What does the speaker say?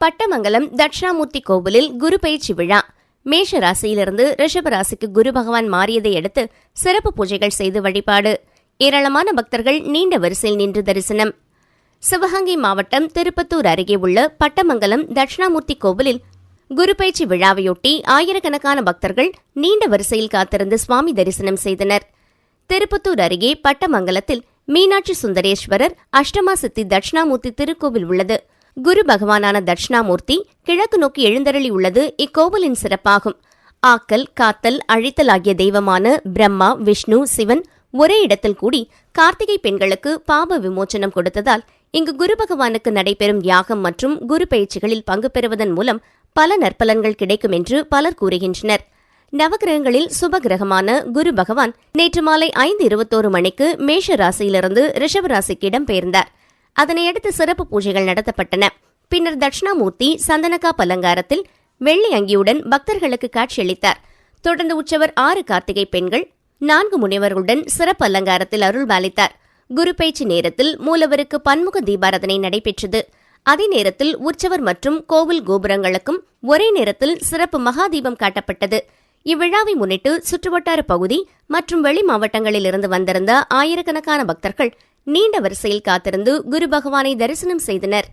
பட்டமங்கலம் தட்சிணாமூர்த்தி கோவிலில் குரு பயிற்சி விழா. மேஷ ராசியிலிருந்து ரிஷப ராசிக்கு குரு பகவான் மாறியதை அடுத்து சிறப்பு பூஜைகள் செய்து வழிபாடு. ஏராளமான பக்தர்கள் நீண்ட வரிசையில் நின்று தரிசனம். சிவகங்கை மாவட்டம் திருப்பத்தூர் அருகே உள்ள பட்டமங்கலம் தட்சிணாமூர்த்தி கோவிலில் குரு பயிற்சி விழாவையொட்டி ஆயிரக்கணக்கான பக்தர்கள் நீண்ட வரிசையில் காத்திருந்து சுவாமி தரிசனம் செய்தனர். திருப்பத்தூர் அருகே பட்டமங்கலத்தில் மீனாட்சி சுந்தரேஸ்வரர் அஷ்டமா சித்தி தட்சிணாமூர்த்தி திருக்கோவில் உள்ளது. குரு பகவானான தட்சிணாமூர்த்தி கிழக்கு நோக்கி எழுந்தருளி உள்ளது இக்கோவிலின் சிறப்பாகும். ஆக்கல் காத்தல் அழித்தல் ஆகிய தெய்வமான பிரம்மா விஷ்ணு சிவன் ஒரே இடத்தில் கூடி கார்த்திகை பெண்களுக்கு பாப விமோச்சனம் கொடுத்ததால் இங்கு குரு பகவானுக்கு நடைபெறும் யாகம் மற்றும் குரு பயிற்சிகளில் பங்கு பெறுவதன் மூலம் பல நற்பலன்கள் கிடைக்கும் என்று பலர் கூறுகின்றனர். நவகிரகங்களில் சுப கிரகமான குரு பகவான் நேற்று மாலை ஐந்து இருபத்தோரு மணிக்கு மேஷ ராசியிலிருந்து ரிஷப ராசிக்கு இடம்பெயர்ந்தார். அதனையடுத்து சிறப்பு பூஜைகள் நடத்தப்பட்டன. பின்னர் தட்சிணாமூர்த்தி சந்தனக்கா பலங்காரத்தில் வெள்ளி அங்கியுடன் பக்தர்களுக்கு காட்சியளித்தார். தொடர்ந்து உற்சவர் ஆறு கார்த்திகை பெண்கள் நான்கு முனிவர்களுடன் சிறப்பு அலங்காரத்தில் அருள்பாலித்தார் குரு பயிற்சி நேரத்தில் மூலவருக்கு பன்முக தீபாராதனை நடைபெற்றது. அதே நேரத்தில் உற்சவர் மற்றும் கோவில் கோபுரங்களுக்கும் ஒரே நேரத்தில் சிறப்பு மகாதீபம் காட்டப்பட்டது. இவ்விழாவை முன்னிட்டு சுற்றுவட்டார பகுதி மற்றும் வெளி மாவட்டங்களில் இருந்து வந்திருந்த ஆயிரக்கணக்கான பக்தர்கள் நீண்ட வரிசையில் காத்திருந்து குரு பகவானை தரிசனம் செய்தனர்.